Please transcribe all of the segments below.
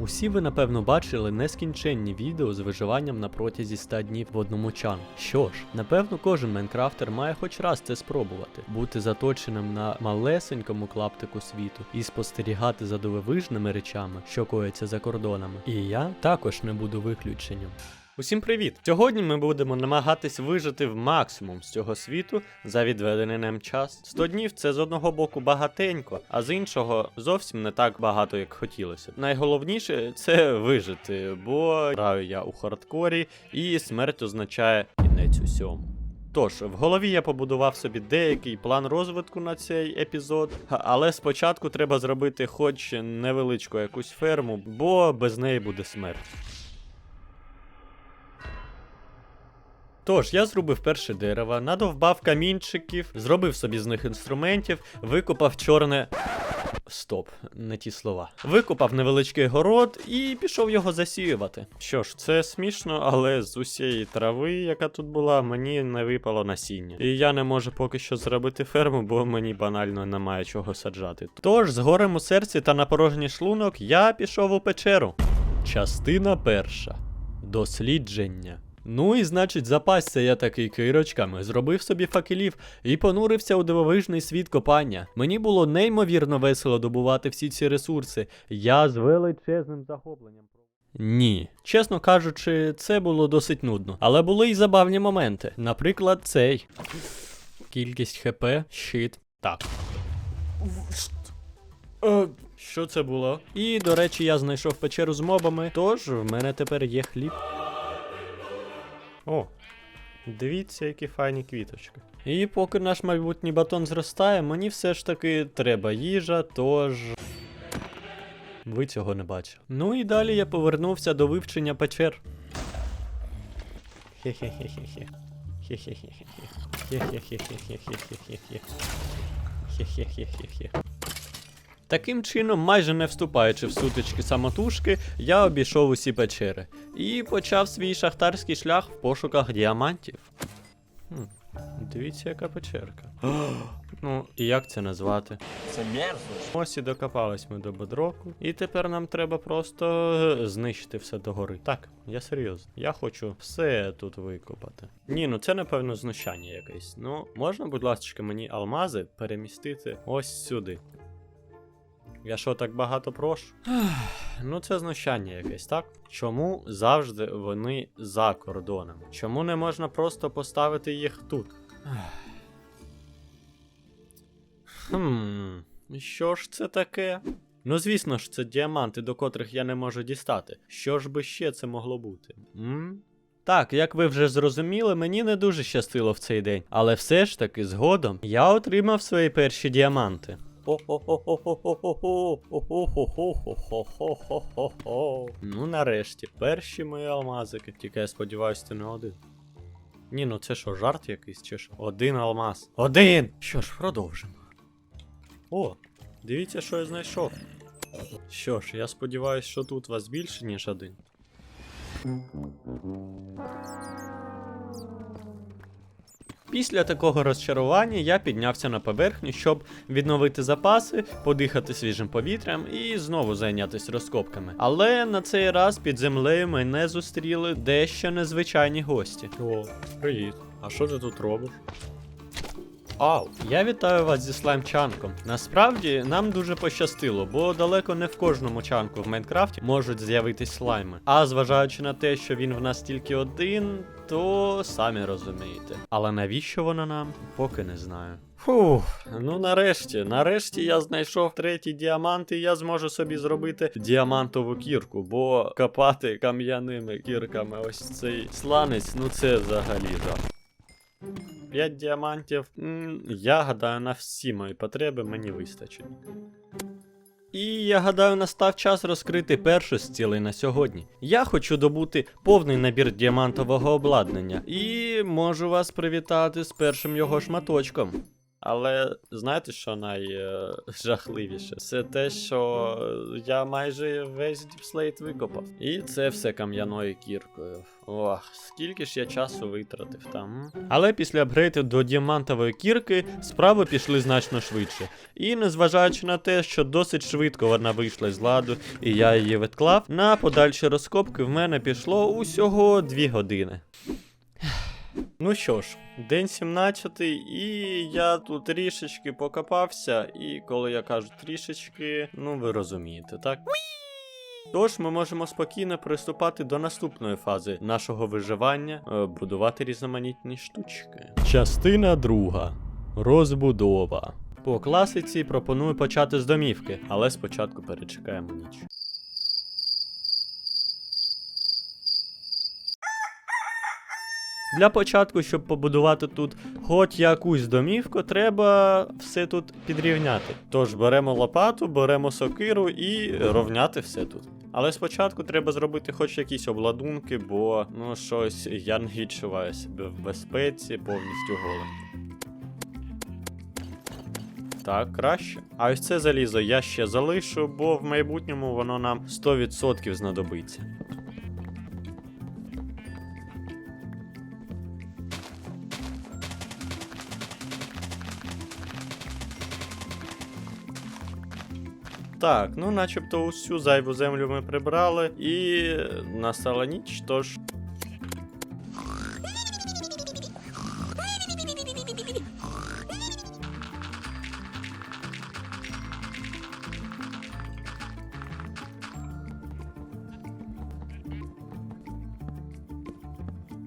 Усі ви напевно бачили нескінченні відео з виживанням на протязі 100 днів в одному чан. Що ж, напевно, кожен майнкрафтер має хоч раз це спробувати, бути заточеним на малесенькому клаптику світу і спостерігати за дивовижними речами, що кояться за кордонами. І я також не буду виключенням. Усім привіт! Сьогодні ми будемо намагатись вижити в максимум з цього світу за відведений нам час. 100 днів це з одного боку багатенько, а з іншого зовсім не так багато, як хотілося. Найголовніше це вижити, бо граю я у хардкорі, і смерть означає кінець усьому. Тож, в голові я побудував собі деякий план розвитку на цей епізод, але спочатку треба зробити хоч невеличку якусь ферму, бо без неї буде смерть. Тож, я зробив перше дерево, надовбав камінчиків, зробив собі з них інструментів, викопав чорне. Стоп, не ті слова. Викопав невеличкий город і пішов його засіювати. Що ж, це смішно, але з усієї трави, яка тут була, мені не випало насіння. І я не можу поки що зробити ферму, бо мені банально немає чого саджати. Тож, з горем у серці та на порожній шлунок я пішов у печеру. Частина перша. Дослідження. Ну і значить, запасся я таки кирочками, зробив собі факелів і понурився у дивовижний світ копання. Мені було неймовірно весело добувати всі ці ресурси. Я з величезним захопленням. Ні, чесно кажучи, це було досить нудно. Але були й забавні моменти. Наприклад, цей. Кількість хп, щит. Так. Е, Що це було? І, до речі, я знайшов печеру з мобами, тож в мене тепер є хліб. О, дивіться, які файні квіточки. І поки наш майбутній батон зростає, мені все ж таки треба їжа, тож. Ви цього не бачили. Ну і далі я повернувся до вивчення печер. Хе-хе-хе-хе-хе. Хе-хе-хе-хе-хе. Хе-хе-хе-хе-хе-хе-хе. Хе-хе-хе-хе-хе. Таким чином, майже не вступаючи в сутички самотужки, я обійшов усі печери і почав свій шахтарський шлях в пошуках діамантів. Хм, дивіться, яка печерка. ну, і як це назвати? Це мерзость. Ось і докопались ми до бедроку, і тепер нам треба просто знищити все догори. Так, я серйозно. Я хочу все тут викопати. Ні, ну це напевно знущання якесь. Ну, можна, будь ласка, мені алмази перемістити ось сюди. Я що так багато прошу? ну це знущання якесь, так? Чому завжди вони за кордоном? Чому не можна просто поставити їх тут? Хм, що ж це таке? Ну, звісно ж, це діаманти, до котрих я не можу дістати. Що ж би ще це могло бути? М? Так, як ви вже зрозуміли, мені не дуже щастило в цей день, але все ж таки згодом я отримав свої перші діаманти. Ну, нарешті, перші мої алмазики. Тільки я сподіваюся, це не один. Ні, ну це що, жарт якийсь чи що? Один алмаз. Один! Що ж, продовжимо. О, дивіться, що я знайшов. Що ж, я сподіваюся, що тут вас більше, ніж один. Після такого розчарування я піднявся на поверхню, щоб відновити запаси, подихати свіжим повітрям і знову зайнятися розкопками. Але на цей раз під землею мене зустріли дещо незвичайні гості. О, привіт. А що ти тут робиш? Ау, я вітаю вас зі слаймчанком. Насправді нам дуже пощастило, бо далеко не в кожному чанку в Майнкрафті можуть з'явитись слайми. А зважаючи на те, що він в нас тільки один, то самі розумієте. Але навіщо вона нам, поки не знаю. Фух, ну нарешті, нарешті я знайшов третій діамант, і я зможу собі зробити діамантову кірку, бо копати кам'яними кірками ось цей сланець, ну це взагалі жах. 5 діамантів. Я гадаю, на всі мої потреби мені вистачить. І я гадаю, настав час розкрити першу з цілей на сьогодні. Я хочу добути повний набір діамантового обладнання і можу вас привітати з першим його шматочком. Але знаєте, що найжахливіше? Це те, що я майже весь діпслейт викопав. І це все кам'яною кіркою. Ох, скільки ж я часу витратив там. Але після апгрейду до діамантової кірки справи пішли значно швидше. І незважаючи на те, що досить швидко вона вийшла з ладу, і я її відклав, на подальші розкопки в мене пішло усього 2 години. Ну що ж, день 17, і я тут трішечки покопався, і коли я кажу трішечки, ну ви розумієте, так? Тож ми можемо спокійно приступати до наступної фази нашого виживання, е, будувати різноманітні штучки. Частина друга. Розбудова. По класиці пропоную почати з домівки, але спочатку перечекаємо ніч. Для початку, щоб побудувати тут хоч якусь домівку, треба все тут підрівняти. Тож беремо лопату, беремо сокиру і ровняти все тут. Але спочатку треба зробити хоч якісь обладунки, бо ну щось я не відчуваю себе в безпеці повністю голим. Так, краще. А ось це залізо я ще залишу, бо в майбутньому воно нам 100% знадобиться. Так, ну начебто усю зайву землю ми прибрали, і настала ніч, тож.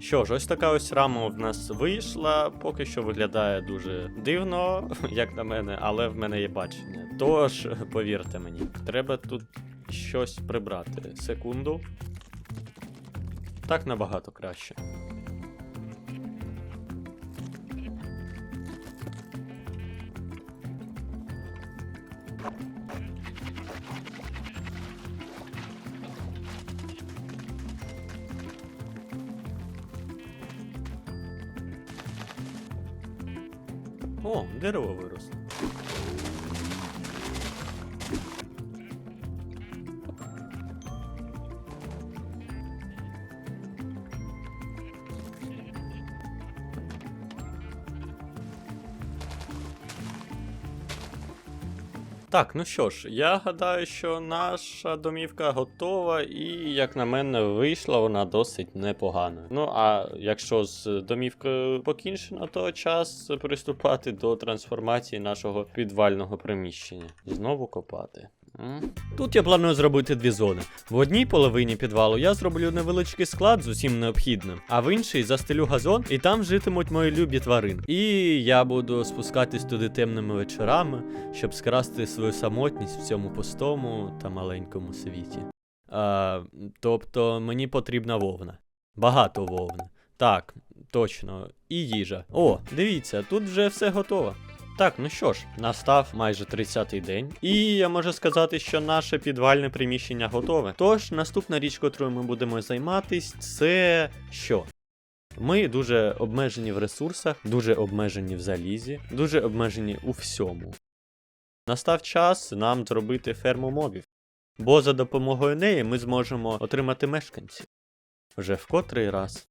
Що ж, ось така ось рама в нас вийшла. Поки що виглядає дуже дивно, як на мене, але в мене є бачення. Тож, повірте мені, треба тут щось прибрати. Секунду. Так набагато краще. О, дерево виросло. Так, ну що ж, я гадаю, що наша домівка готова, і, як на мене, вийшла вона досить непогано. Ну а якщо з домівкою покінчено, то час приступати до трансформації нашого підвального приміщення. Знову копати. Тут я планую зробити дві зони. В одній половині підвалу я зроблю невеличкий склад з усім необхідним, а в іншій застелю газон, і там житимуть мої любі тварини. І я буду спускатись туди темними вечорами, щоб скрасти свою самотність в цьому пустому та маленькому світі. А, тобто мені потрібна вовна. Багато вовни. Так, точно, і їжа. О, дивіться, тут вже все готово. Так, ну що ж, настав майже 30-й день, і я можу сказати, що наше підвальне приміщення готове. Тож, наступна річ, котрою ми будемо займатись, це що? Ми дуже обмежені в ресурсах, дуже обмежені в залізі, дуже обмежені у всьому. Настав час нам зробити ферму мобів, бо за допомогою неї ми зможемо отримати мешканців. Вже в котрий раз.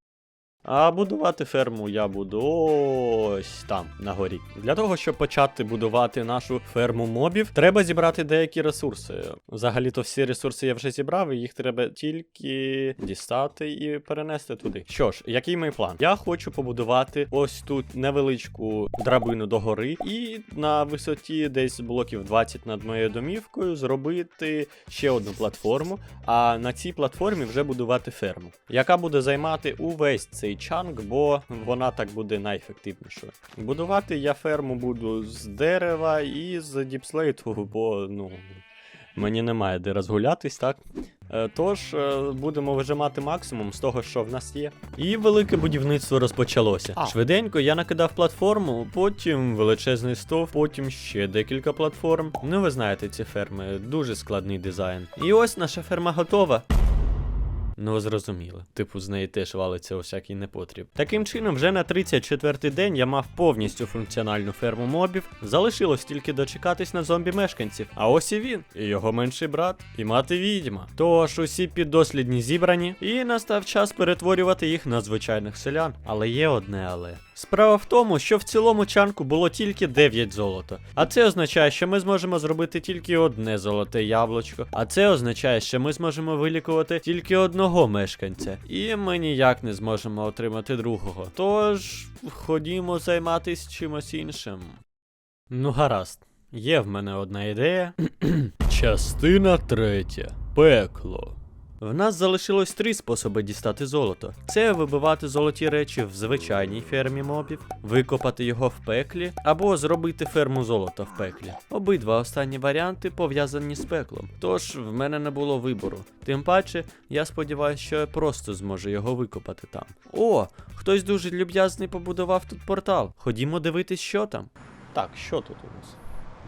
А будувати ферму я буду ось там, на горі. Для того, щоб почати будувати нашу ферму мобів, треба зібрати деякі ресурси. Взагалі-то всі ресурси я вже зібрав, і їх треба тільки дістати і перенести туди. Що ж, який мій план? Я хочу побудувати ось тут невеличку драбину до гори, і на висоті десь блоків 20 над моєю домівкою зробити ще одну платформу, а на цій платформі вже будувати ферму, яка буде займати увесь цей чанк, бо вона так буде найефективнішою. Будувати я ферму буду з дерева і з діпслейту, бо ну. Мені немає де розгулятись, так? Е, Тож е, будемо вижимати максимум з того, що в нас є. І велике будівництво розпочалося. А. Швиденько я накидав платформу, потім величезний стов, потім ще декілька платформ. Ну ви знаєте ці ферми, дуже складний дизайн. І ось наша ферма готова. Ну, зрозуміло. Типу, з неї теж валиться усякий непотріб. Таким чином, вже на 34-й день я мав повністю функціональну ферму мобів. Залишилось тільки дочекатись на зомбі мешканців. А ось і він, і його менший брат, і мати відьма. Тож усі піддослідні зібрані, і настав час перетворювати їх на звичайних селян. Але є одне але. Справа в тому, що в цілому чанку було тільки 9 золота. А це означає, що ми зможемо зробити тільки одне золоте яблучко. А це означає, що ми зможемо вилікувати тільки одного мешканця. І ми ніяк не зможемо отримати другого. Тож ходімо займатися чимось іншим. Ну, гаразд. Є в мене одна ідея. Частина третя. Пекло. В нас залишилось три способи дістати золото: це вибивати золоті речі в звичайній фермі мобів, викопати його в пеклі, або зробити ферму золота в пеклі. Обидва останні варіанти пов'язані з пеклом, тож в мене не було вибору. Тим паче, я сподіваюся, що я просто зможу його викопати там. О, хтось дуже люб'язний побудував тут портал. Ходімо дивитись, що там. Так, що тут у нас?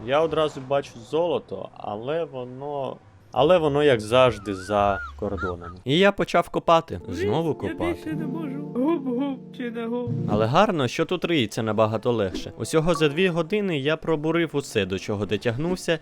Я одразу бачу золото, але воно. Але воно, як завжди, за кордонами. І я почав копати. Знову копати. Я не можу. Гоп-гоп чи не гоп. Але гарно, що тут риється набагато легше. Усього за дві години я пробурив усе, до чого дотягнувся,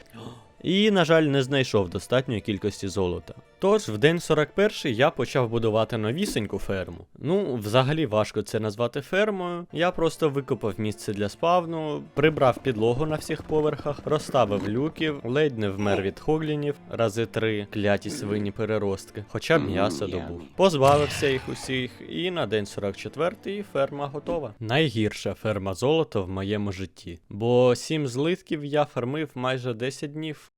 і, на жаль, не знайшов достатньої кількості золота. Тож, в день 41 я почав будувати новісеньку ферму. Ну, взагалі важко це назвати фермою. Я просто викопав місце для спавну, прибрав підлогу на всіх поверхах, розставив люків, ледь не вмер від хоглінів, рази три кляті свині переростки, хоча м'ясо добув. Позбавився їх усіх, і на день 44 ферма готова. Найгірша ферма золота в моєму житті, бо сім злитків я фармив майже 10 днів.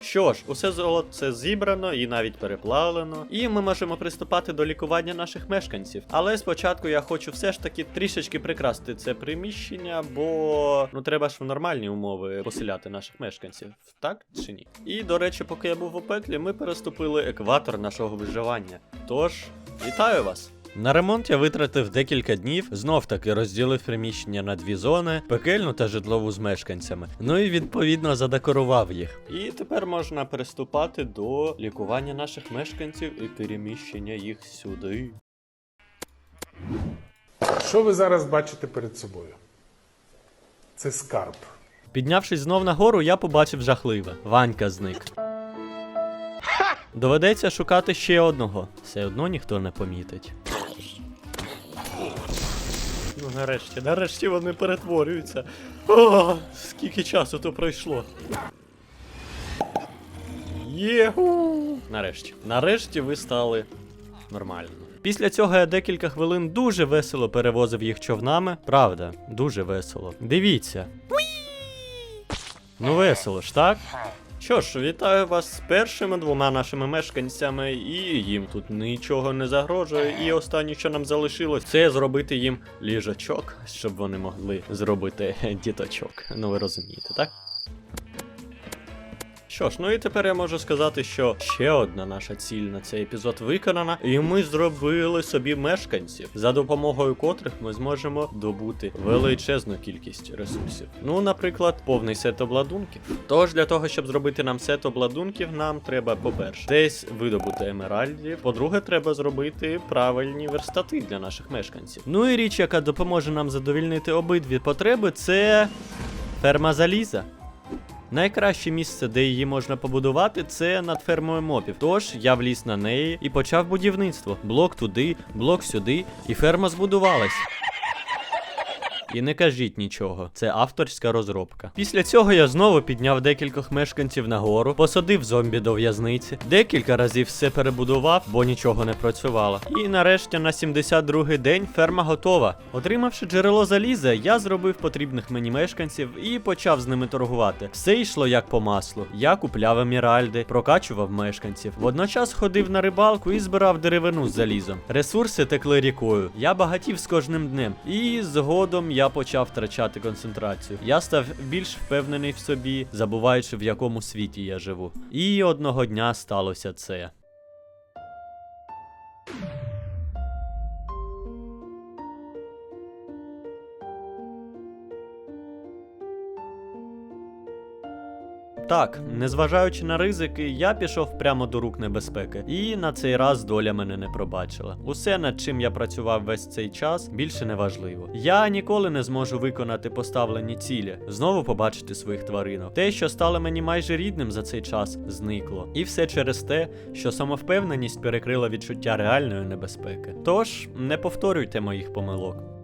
Що ж, усе золото зібрано і навіть переплавлено, і ми можемо приступати до лікування наших мешканців. Але спочатку я хочу все ж таки трішечки прикрасти це приміщення, бо ну треба ж в нормальні умови поселяти наших мешканців, так чи ні? І до речі, поки я був у пеклі, ми переступили екватор нашого виживання. Тож, вітаю вас! На ремонт я витратив декілька днів, знов таки розділив приміщення на дві зони, пекельну та житлову з мешканцями. Ну і відповідно задекорував їх. І тепер можна приступати до лікування наших мешканців і переміщення їх сюди. Що ви зараз бачите перед собою? Це скарб. Піднявшись знов нагору, я побачив жахливе. Ванька зник. Доведеться шукати ще одного. Все одно ніхто не помітить. Нарешті, нарешті вони перетворюються. О, скільки часу то пройшло. Єгу! Нарешті. Нарешті ви стали нормально. Після цього я декілька хвилин дуже весело перевозив їх човнами. Правда, дуже весело. Дивіться. Ну весело ж, так? Що ж, вітаю вас з першими двома нашими мешканцями, і їм тут нічого не загрожує. І останнє, що нам залишилось, це зробити їм ліжачок, щоб вони могли зробити діточок. Ну ви розумієте, так? Що ж, ну і тепер я можу сказати, що ще одна наша ціль на цей епізод виконана, і ми зробили собі мешканців, за допомогою котрих ми зможемо добути величезну кількість ресурсів. Ну, наприклад, повний сет обладунків. Тож для того, щоб зробити нам сет обладунків, нам треба, по-перше, десь видобути емеральдів. По-друге, треба зробити правильні верстати для наших мешканців. Ну і річ, яка допоможе нам задовільнити обидві потреби, це ферма заліза. Найкраще місце, де її можна побудувати, це над фермою мопів. Тож я вліз на неї і почав будівництво. Блок туди, блок сюди, і ферма збудувалась. І не кажіть нічого, це авторська розробка. Після цього я знову підняв декількох мешканців нагору, посадив зомбі до в'язниці, декілька разів все перебудував, бо нічого не працювало. І нарешті на 72-й день ферма готова. Отримавши джерело заліза, я зробив потрібних мені мешканців і почав з ними торгувати. Все йшло як по маслу. Я купляв еміральди, прокачував мешканців. Водночас ходив на рибалку і збирав деревину з залізом. Ресурси текли рікою. Я багатів з кожним днем. І згодом почав втрачати концентрацію. Я став більш впевнений в собі, забуваючи в якому світі я живу. І одного дня сталося це. Так, незважаючи на ризики, я пішов прямо до рук небезпеки, і на цей раз доля мене не пробачила. Усе, над чим я працював весь цей час, більше не важливо. Я ніколи не зможу виконати поставлені цілі, знову побачити своїх тваринок. Те, що стало мені майже рідним за цей час, зникло. І все через те, що самовпевненість перекрила відчуття реальної небезпеки. Тож не повторюйте моїх помилок.